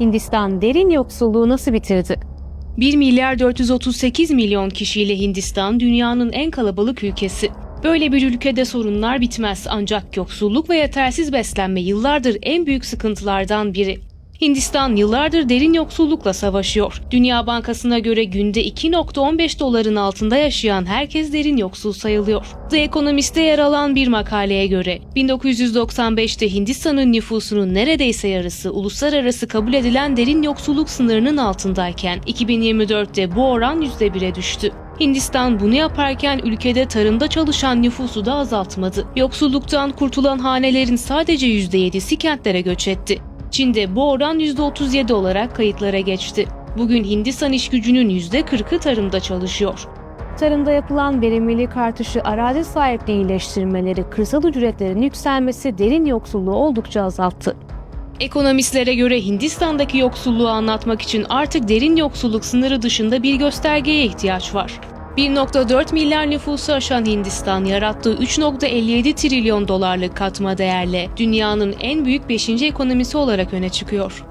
Hindistan derin yoksulluğu nasıl bitirdi? 1 milyar 438 milyon kişiyle Hindistan dünyanın en kalabalık ülkesi. Böyle bir ülkede sorunlar bitmez ancak yoksulluk ve yetersiz beslenme yıllardır en büyük sıkıntılardan biri. Hindistan yıllardır derin yoksullukla savaşıyor. Dünya Bankası'na göre günde 2.15 doların altında yaşayan herkes derin yoksul sayılıyor. The Economist'te yer alan bir makaleye göre 1995'te Hindistan'ın nüfusunun neredeyse yarısı uluslararası kabul edilen derin yoksulluk sınırının altındayken 2024'te bu oran %1'e düştü. Hindistan bunu yaparken ülkede tarımda çalışan nüfusu da azaltmadı. Yoksulluktan kurtulan hanelerin sadece %7'si kentlere göç etti. Çin'de bu oran %37 olarak kayıtlara geçti. Bugün Hindistan iş gücünün %40'ı tarımda çalışıyor. Tarımda yapılan verimlilik artışı, arazi sahipliği iyileştirmeleri, kırsal ücretlerin yükselmesi derin yoksulluğu oldukça azalttı. Ekonomistlere göre Hindistan'daki yoksulluğu anlatmak için artık derin yoksulluk sınırı dışında bir göstergeye ihtiyaç var. 1.4 milyar nüfusu aşan Hindistan yarattığı 3.57 trilyon dolarlık katma değerle dünyanın en büyük 5. ekonomisi olarak öne çıkıyor.